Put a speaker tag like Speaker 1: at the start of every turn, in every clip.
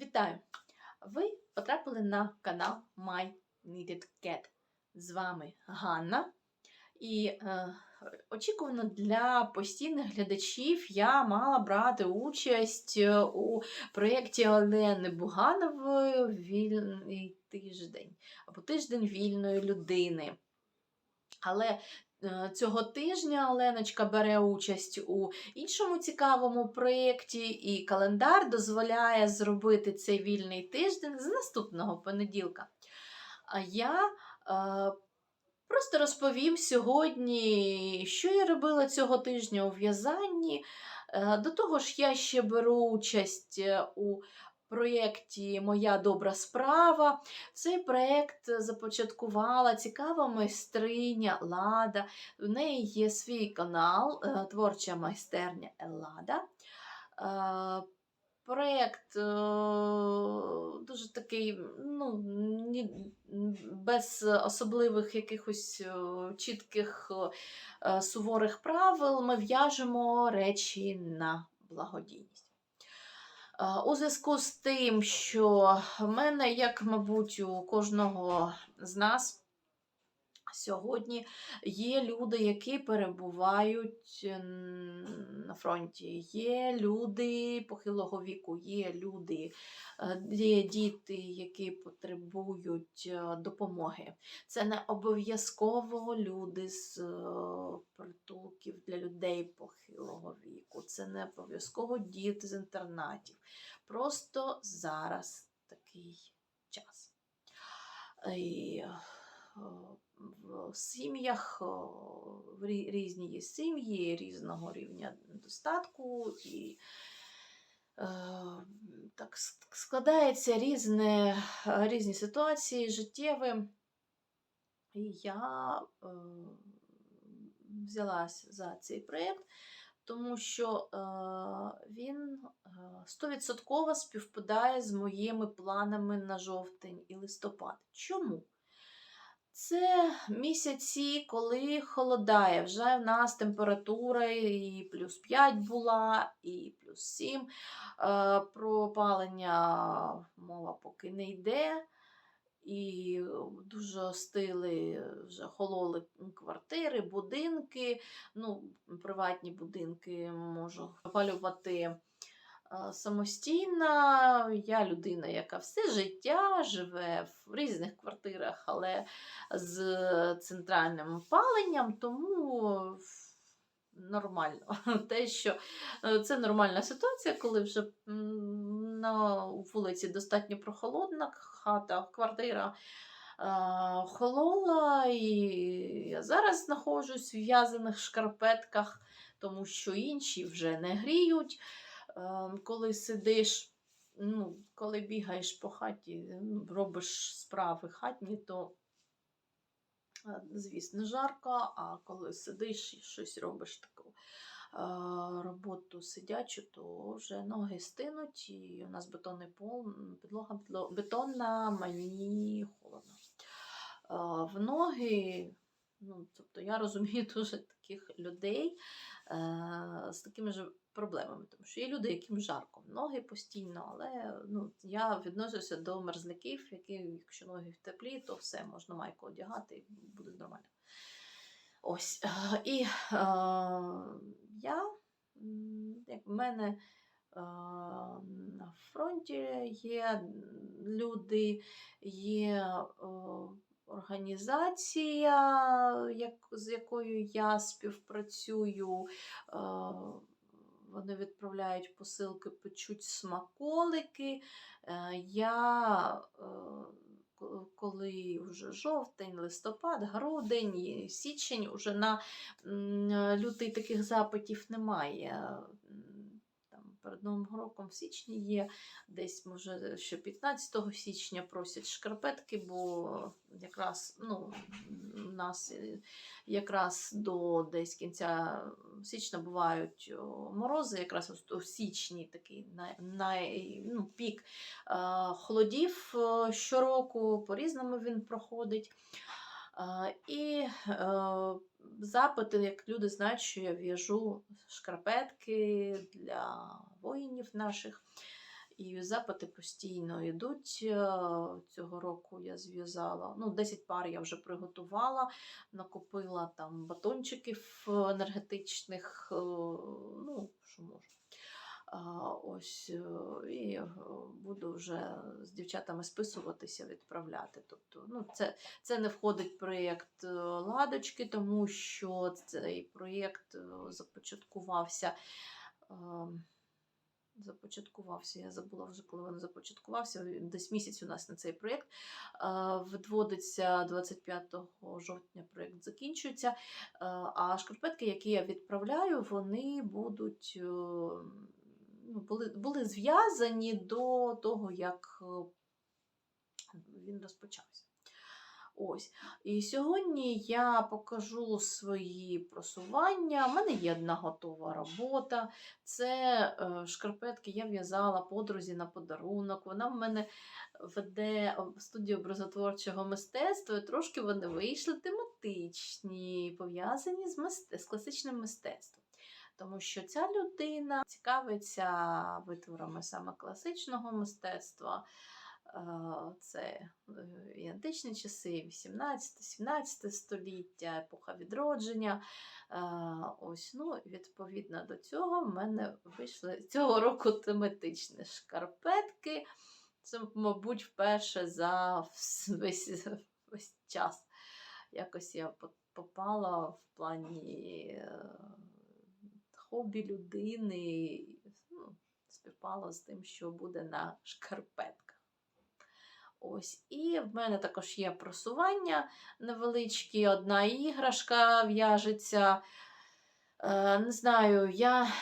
Speaker 1: Вітаю! Ви потрапили на канал My Needed Cat. З вами Ганна. І е, очікувано для постійних глядачів я мала брати участь е, у проєкті Олени Буганової Вільний тиждень або тиждень вільної людини. Але цього тижня Оленочка бере участь у іншому цікавому проєкті, і календар дозволяє зробити цей вільний тиждень з наступного понеділка. А я е, просто розповім сьогодні, що я робила цього тижня у в'язанні. Е, до того ж, я ще беру участь е, у проєкті Моя добра справа. Цей проєкт започаткувала цікава майстриня Лада. В неї є свій канал е, Творча майстерня Еллада. Е, Проєкт е, дуже такий, ну, без особливих якихось чітких суворих правил. Ми в'яжемо речі на благодійність. Е, У зв'язку з тим, що в мене, як, мабуть, у кожного з нас, Сьогодні є люди, які перебувають на фронті, є люди похилого віку, є люди, е, є діти, які потребують е, допомоги. Це не обов'язково люди з е, притулків для людей похилого віку, це не обов'язково діти з інтернатів. Просто зараз такий час. В сім'ях різні є сім'ї різного рівня достатку і е, так складається різне, різні ситуації життєві. І я е, взялась за цей проєкт, тому що е, він е, стовідсотково співпадає з моїми планами на жовтень і листопад. Чому? Це місяці, коли холодає. Вже в нас температура і плюс 5 була, і плюс 7. Е, Про опалення мова поки не йде. І дуже остили, вже хололи квартири, будинки. Ну, приватні будинки можу опалювати самостійно. Я людина, яка все життя живе в різних квартирах, але з центральним опаленням, тому нормально. Те, що е, це нормальна ситуація, коли вже на вулиці достатньо прохолодна хата, квартира. е, Холола, і я зараз знаходжусь в в'язаних шкарпетках, тому що інші вже не гріють. Е, Коли сидиш, ну, коли бігаєш по хаті, ну, робиш справи хатні, то Е, звісно, жарко, а коли сидиш і щось робиш таку е, роботу сидячу, то вже ноги стинуть, і у нас бетонний пол, підлога бетонна, мені холодно. Е, В ноги, ну, тобто я розумію дуже таких людей з такими ж проблемами, тому що є люди, яким жарко ноги постійно, але ну, я відношуся до мерзляків, які, якщо ноги в теплі, то все, можна майку одягати і буде нормально. Ось. І е, я, як в мене е, на фронті є люди, є е, організація, як, з якою я співпрацюю. е, Вони відправляють посилки, печуть смаколики. Е, Я, е, коли вже жовтень, листопад, грудень, січень, уже на лютий таких запитів немає. Перед Новим роком в січні є, десь, може, ще 15 січня просять шкарпетки, бо якраз ну, у нас е, якраз до десь кінця січня бувають морози, якраз у січні такий най, най, ну, пік е, холодів е, щороку, по-різному він проходить. І е, запити, як люди знають, що я в'яжу шкарпетки для воїнів наших. І запити постійно йдуть. Е, Цього року я зв'язала. Ну, 10 пар я вже приготувала, накупила там батончиків енергетичних, е, ну, що можу. Ось е, і е, буду вже з дівчатами списуватися, відправляти. Тобто, ну, це, це не входить в проєкт е, Ладочки, тому що цей проєкт започаткувався. ем, Започаткувався, я забула вже, коли він започаткувався. Десь місяць у нас на цей проєкт. Відводиться 25 жовтня, проєкт закінчується. А шкарпетки, які я відправляю, вони будуть були, були зв'язані до того, як е, він розпочався. Ось. І сьогодні я покажу свої просування. У мене є одна готова робота. Це е, шкарпетки я в'язала подрузі на подарунок. Вона в мене веде студію образотворчого мистецтва. і Трошки вони вийшли тематичні, пов'язані з, мисте... з класичним мистецтвом. Тому що ця людина цікавиться витворами саме класичного мистецтва. Е, Це е, і античні часи, 18-17 століття, епоха відродження. Е, Ось, ну, відповідно до цього, в мене вийшли цього року тематичні шкарпетки. Це, мабуть, вперше за весь, весь час. Якось я попала в плані хобі людини, ну, співпало з тим, що буде на шкарпетках. Ось, і в мене також є просування невеличкі, одна іграшка в'яжеться. Е, не знаю, я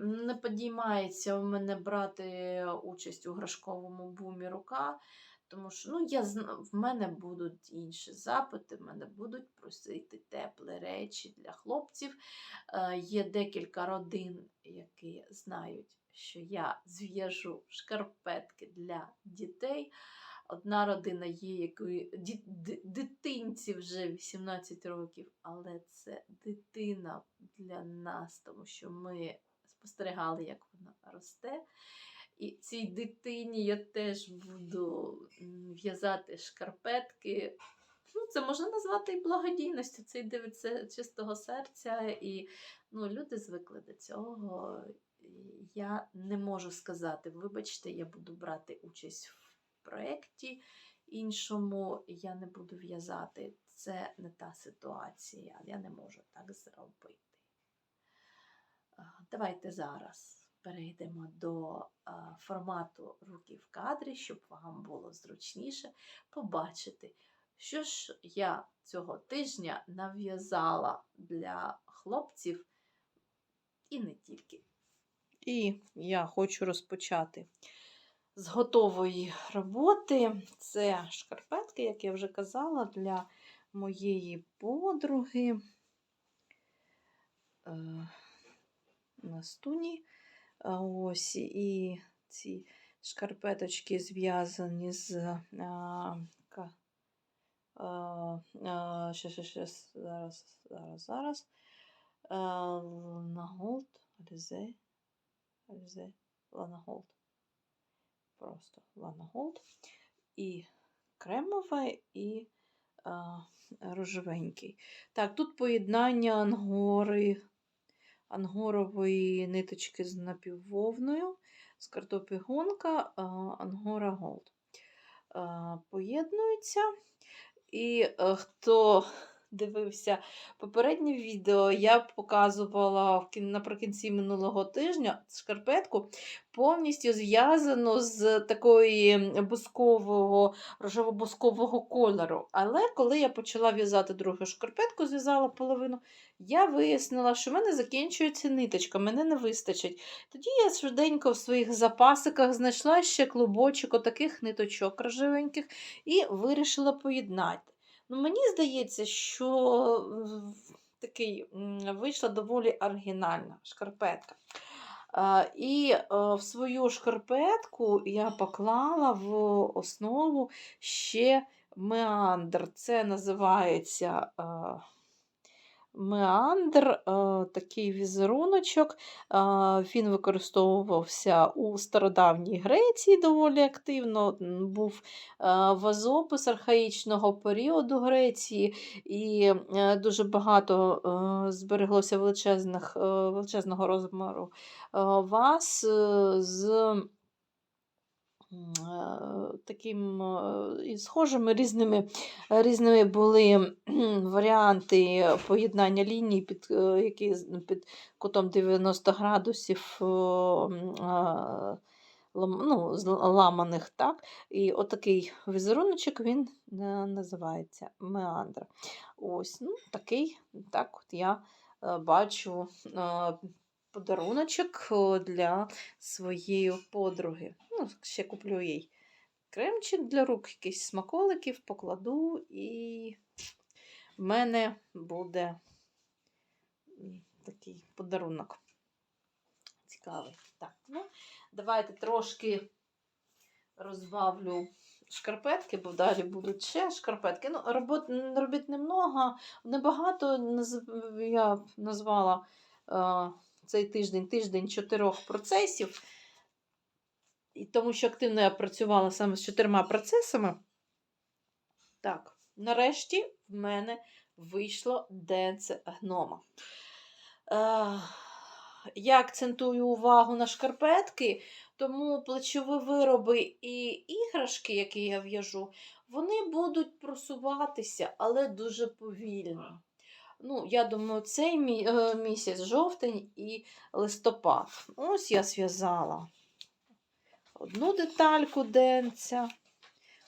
Speaker 1: не підіймається у мене брати участь у грашковому бумі рука. Тому що ну, я, в мене будуть інші запити, в мене будуть просити теплі речі для хлопців. Е, є декілька родин, які знають, що я зв'яжу шкарпетки для дітей. Одна родина є, якої дитинці вже 18 років, але це дитина для нас, тому що ми спостерігали, як вона росте. І цій дитині я теж буду в'язати шкарпетки. Ну, це можна назвати і благодійністю. Це від чистого серця. І ну, люди звикли до цього. Я не можу сказати, вибачте, я буду брати участь в проєкті іншому, я не буду в'язати. Це не та ситуація. Я не можу так зробити. Давайте зараз перейдемо до формату руки в кадрі, щоб вам було зручніше побачити, що ж я цього тижня нав'язала для хлопців і не тільки. І я хочу розпочати з готової роботи. Це шкарпетки, як я вже казала, для моєї подруги. Е, Настуні. А Ось і ці шкарпеточки зв'язані з. А, а, а, ще, ще, ще, зараз, зараз, зараз. Ланаголд, Алізе, Алізе, Ланаголд. Просто Ланаголд. І кремове, і а, рожевенький. Так, тут поєднання ангори, ангорової ниточки з напіввовною, з картопі гонка, ангора голд. Поєднуються. І е, хто дивився попереднє відео, я показувала наприкінці минулого тижня шкарпетку повністю зв'язану з такої бускового, рожево-бускового кольору. Але коли я почала в'язати другу шкарпетку, зв'язала половину, я вияснила, що в мене закінчується ниточка, мене не вистачить. Тоді я швиденько в своїх запасиках знайшла ще клубочок отаких ниточок рожевеньких і вирішила поєднати. Ну, мені здається, що такий вийшла доволі оригінальна шкарпетка. І е, в свою шкарпетку я поклала в основу ще меандр. Це називається е, меандр, такий візеруночок. Він використовувався у стародавній Греції доволі активно. Був вазопис архаїчного періоду Греції, і дуже багато збереглося величезних, величезного розміру ваз е, з таким е, і схожими різними, різними були варіанти поєднання ліній, під, е, які під кутом 90 градусів. е, Ну, ламаних, так? І отакий візеруночок він е, називається меандр. Ось, ну, такий, так от я е, бачу е, подаруночок для своєї подруги. Ну, ще куплю їй кремчик для рук, якийсь смаколиків, покладу, і в мене буде такий подарунок. Цікавий. Так, ну, давайте трошки розбавлю шкарпетки, бо далі будуть ще шкарпетки. Ну, робот, робіт немного, небагато я назвала е, цей тиждень тиждень чотирьох процесів. І тому що активно я працювала саме з чотирма процесами. Так, нарешті в мене вийшло денце гнома. Е, я акцентую увагу на шкарпетки, тому плечові вироби і іграшки, які я в'яжу, вони будуть просуватися, але дуже повільно. Ну, я думаю, цей е, місяць жовтень і листопад. Ось я зв'язала одну детальку денця,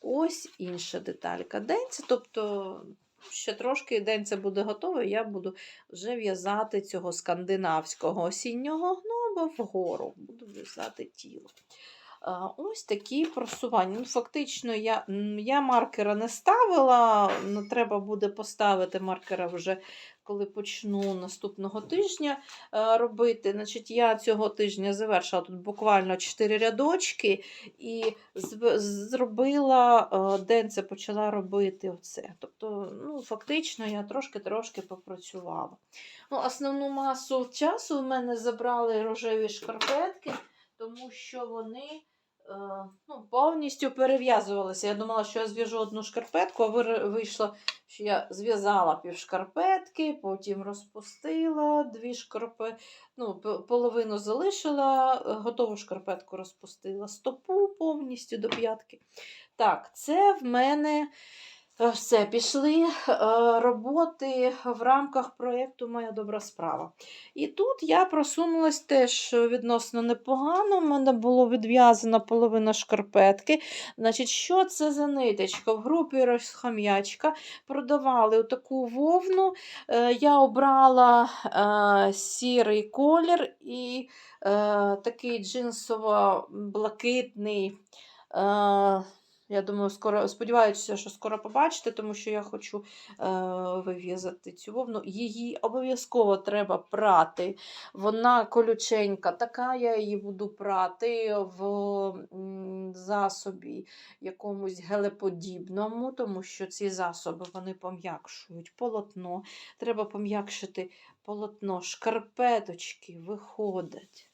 Speaker 1: ось інша деталька денця. Тобто ще трошки денця буде готове, я буду вже в'язати цього скандинавського осіннього гнома вгору. Буду в'язати тіло. Ось такі просування. Ну, Фактично, я, я маркера не ставила, ну, треба буде поставити маркера вже, коли почну наступного тижня е, робити. Значить, Я цього тижня завершила тут буквально 4 рядочки і зробила е, денце, почала робити оце. Тобто, ну, фактично, я трошки-трошки попрацювала. Ну, основну масу часу в мене забрали рожеві шкарпетки, тому що вони ну, повністю перев'язувалася. Я думала, що я зв'яжу одну шкарпетку, а вийшло, що я зв'язала пів шкарпетки, потім розпустила дві шкарпетки, ну, половину залишила, е, готову шкарпетку розпустила, стопу повністю до п'ятки. Так, це в мене. Е, Все, пішли е, роботи в рамках проєкту Моя добра справа. І тут я просунулась теж відносно непогано. У мене було відв'язана половина шкарпетки. Значить, що це за ниточка? В групі розхам'ячка продавали таку вовну. Е, Я обрала сірий колір і такий джинсово-блакитний. Я думаю, скоро сподіваюся, що скоро побачите, тому що я хочу е, вив'язати цю вовну. Її обов'язково треба прати. Вона колюченька, така я її буду прати в засобі якомусь гелеподібному, тому що ці засоби вони пом'якшують полотно. Треба пом'якшити полотно. Шкарпеточки виходять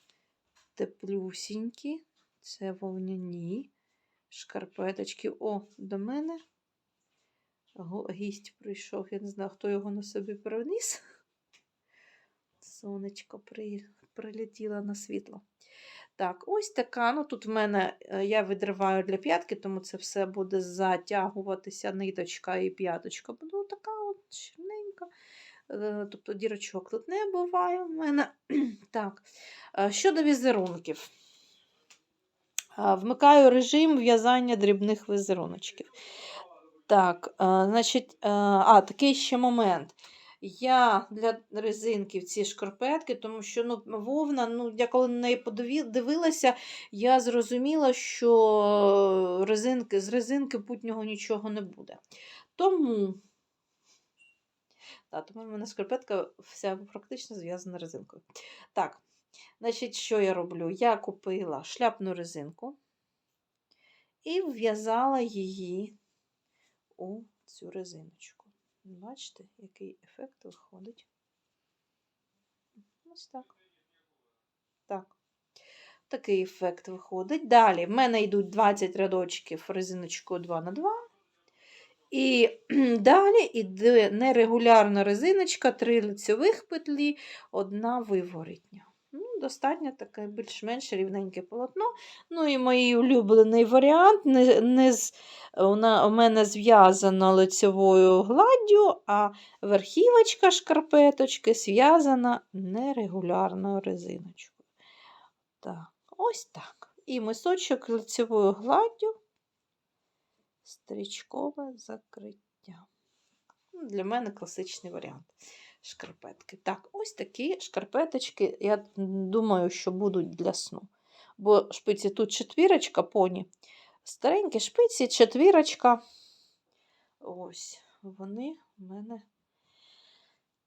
Speaker 1: теплюсінькі, це вовняні шкарпеточки. О, до мене гість прийшов. Я не знаю, хто його на собі приніс. Сонечко при, прилетіло на світло. Так, ось така. Ну тут в мене е, я відриваю для п'ятки, тому це все буде затягуватися ниточка і п'яточка. Буде така от чорненька. Е, Тобто дірочок тут не буває в мене. Так, е, щодо візерунків. Вмикаю режим в'язання дрібних візеруночків. Так, е, значить, е, а, такий ще момент. Я для резинків ці шкарпетки, тому що ну, вовна, ну, я коли на неї подивилася, я зрозуміла, що резинки, з резинки путнього нічого не буде. Тому, та, тому в мене шкарпетка вся практично зв'язана резинкою. Так, значить, що я роблю? Я купила шляпну резинку і вв'язала її у цю резиночку. Бачите, який ефект виходить.
Speaker 2: Ось так. Так. Такий ефект виходить. Далі в мене йдуть 20 рядочків резиночкою 2 на 2 І далі йде нерегулярна резиночка, 3 лицьових петлі, одна виворітня. Достатньо таке більш-менш рівненьке полотно. Ну і мій улюблений варіант. Не, не з, вона у мене зв'язана лицьовою гладдю, а верхівочка шкарпеточки зв'язана нерегулярною резиночкою. Так, ось так. І мисочок лицевою гладдю, стрічкове закриття. Для мене класичний варіант шкарпетки. Так, ось такі шкарпеточки, я думаю, що будуть для сну. Бо шпиці тут четвірочка поні. Старенькі шпиці, четвірочка. Ось, вони в мене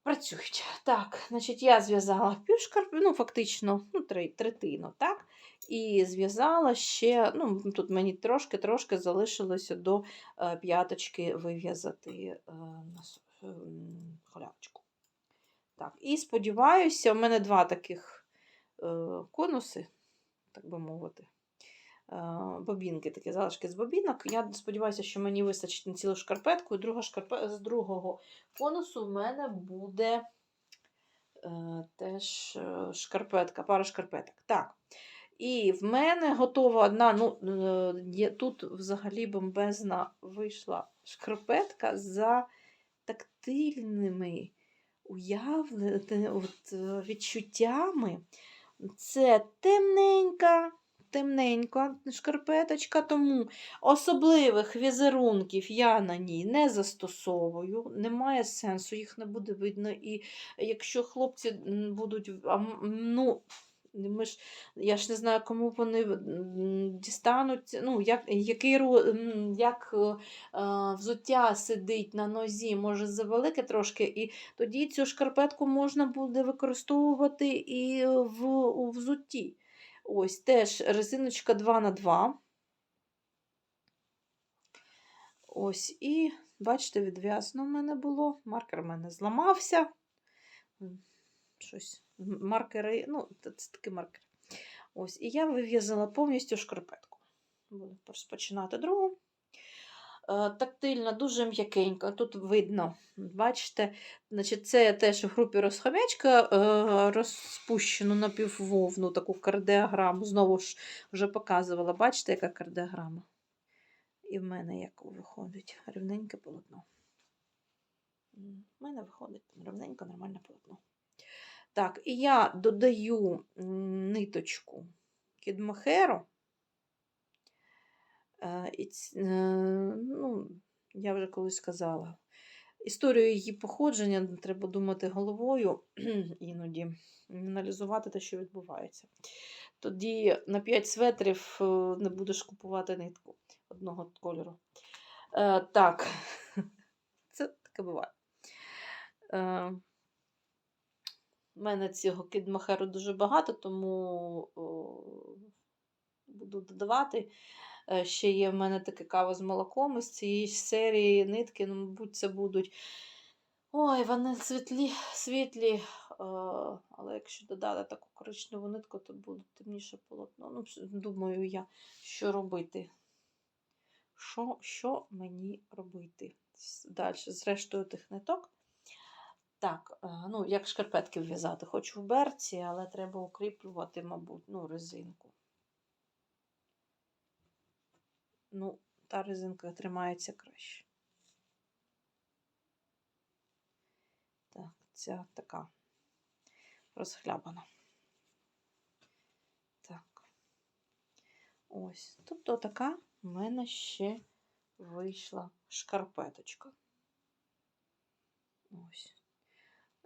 Speaker 2: працюють. Так, значить, я зв'язала півшкарпи, ну, фактично, ну, третину, так? І зв'язала ще, ну, тут мені трошки-трошки залишилося до е, п'яточки вив'язати е, е, м, халявочку. Так, і сподіваюся, у мене два таких е, конуси, так би мовити. е, Бобінки, такі залишки з бобінок. Я сподіваюся, що мені вистачить на цілу шкарпетку. І друга шкарпе... з другого конусу в мене буде е, теж е, шкарпетка, пара шкарпеток. Так. І в мене готова одна. ну, е, є, Тут взагалі бомбезна вийшла шкарпетка за тактильними уявле- от, е, відчуттями. Це темненька, темненька шкарпеточка, тому особливих візерунків я на ній не застосовую, немає сенсу, їх не буде видно. І якщо хлопці будуть, ну, ми ж, я ж не знаю, кому вони дістануть, ну, як, який, як е, е, взуття сидить на нозі, може завелике трошки, і тоді цю шкарпетку можна буде використовувати і в, у взутті. Ось теж резиночка 2 на 2 Ось, і бачите, відв'язано в мене було. Маркер в мене зламався. Щось, маркери, ну, це такі маркери. Ось, і я вив'язала повністю шкарпетку. Буду розпочинати другу. Е, Тактильна, дуже м'якенька. Тут видно, бачите, значить, це теж в групі розхомячка е, розпущену напіввовну таку кардіограму. Знову ж вже показувала. Бачите, яка кардіограма? І в мене як виходить рівненьке полотно. В мене виходить рівненько нормальне полотно. Так, і я додаю ниточку кідмохеру. Е, е, ну, я вже колись казала. Історію її походження треба думати головою іноді, аналізувати те, що відбувається. Тоді на 5 светрів е, не будеш купувати нитку одного кольору. Е, так, це таке буває. Е, у мене цього кідмахеру дуже багато, тому буду додавати. Е, Ще є в мене таке кава з молоком із цієї серії нитки, ну, мабуть, це будуть. Ой, вони світлі, світлі, е, але якщо додати таку коричневу нитку, то буде темніше полотно. Ну, думаю я, що робити. Що, що мені робити? Далі, з рештою тих ниток. Так, е, ну, як шкарпетки в'язати. Хочу в берці, але треба укріплювати, мабуть, ну, резинку. Ну, та резинка тримається краще. Так, ця така розхлябана. Так. Ось. Тобто така в мене ще вийшла шкарпеточка. Ось.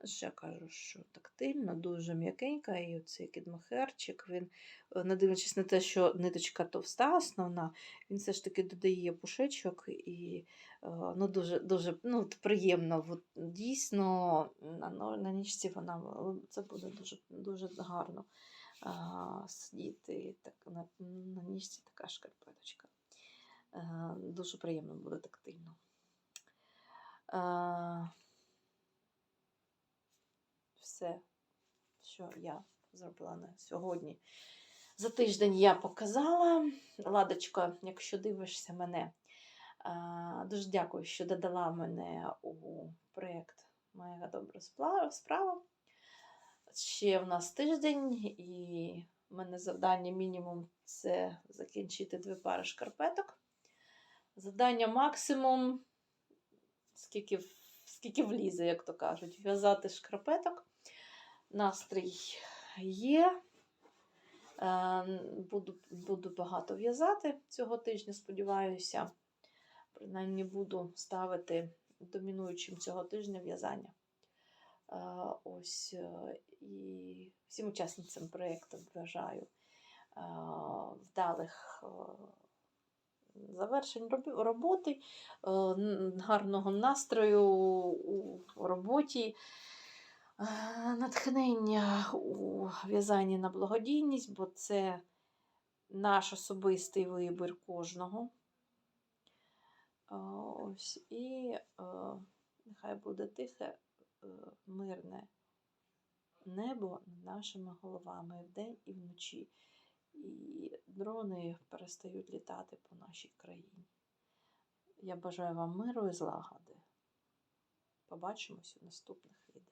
Speaker 2: Ще кажу, що тактильно, дуже м'якенька, і оцей кідмахерчик, він, е, не дивлячись на те, що ниточка товста основна, він все ж таки додає пушечок і е, ну, дуже, дуже ну, приємно. От, дійсно, на, но- на ніжці вона це буде дуже, дуже гарно а, сидіти. Так, на, на ніжці така шкарпеточка. Е, дуже приємно буде тактильно. Е, все, що я зробила на сьогодні. За тиждень я показала. Ладочко, якщо дивишся мене, дуже дякую, що додала мене у проєкт Моя добра справа. Ще в нас тиждень, і в мене завдання мінімум це закінчити дві пари шкарпеток. Завдання максимум, скільки, скільки влізе, як то кажуть, в'язати шкарпеток. Настрій є. Е, Буду, буду багато в'язати цього тижня, сподіваюся. Принаймні буду ставити домінуючим цього тижня в'язання. Е, Ось е, і всім учасницям проєкту бажаю вдалих завершень роботи, гарного настрою у роботі, натхнення у в'язанні на благодійність, бо це наш особистий вибір кожного. Ось і е, нехай буде тихе, е, мирне небо над нашими головами вдень і вночі. І дрони перестають літати по нашій країні. Я бажаю вам миру і злагоди. Побачимось у наступних відео.